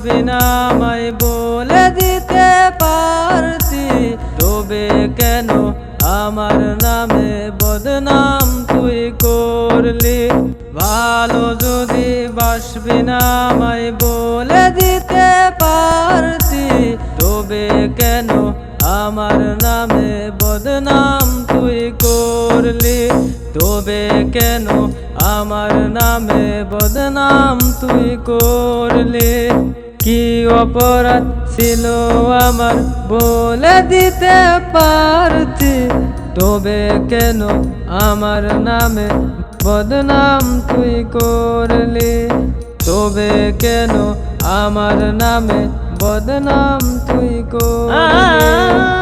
বাসবি না, আমায় বলে দিতে পারতি। তবে কেন আমার নামে বদনাম তুই করলি? ভালো যদি বাসবি না, আমায় বলে দিতে পারতি। তবে কেন আমার নামে বদনাম তুই করলি? তবে কেন আমার নামে বদনাম তুই করলি? কি অপরাধ ছিল আমার বলে দিতে পারতি? তবে কেন আমার নামে বদনাম তুই করলি? তবে কেন আমার নামে বদনাম তুই করলি?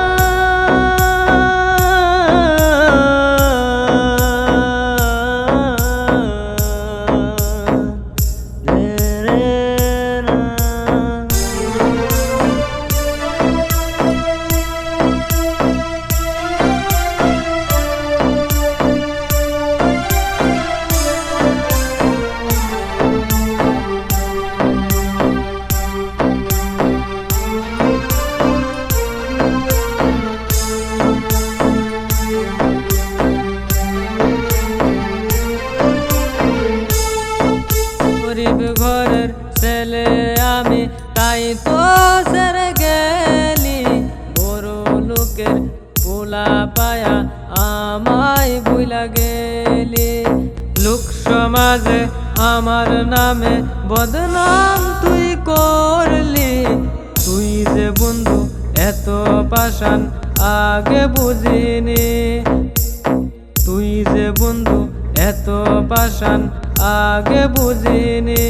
ঘরের ছেলে আমি, তাই তো গেলি। বড় লোকের পোলা পায়া আমায় ভুলা গেলি। লোক সমাজে আমার নামে বদনাম তুই করলি। তুই যে বন্ধু, এত পাশান আগে বুঝিনি। তুই যে বন্ধু, এত পাশান আগে বুঝিনি।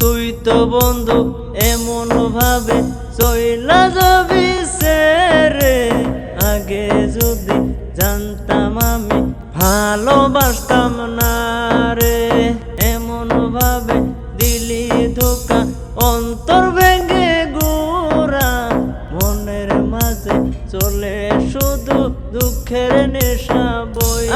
তুই তো বন্ধু এমন ভাবে চইলা যাবি। রে এমন ভাবে দিলি ধোকা, অন্তর ভেঙে গোরা মনের মাঝে চলে শুধু দুঃখের নেশা বই।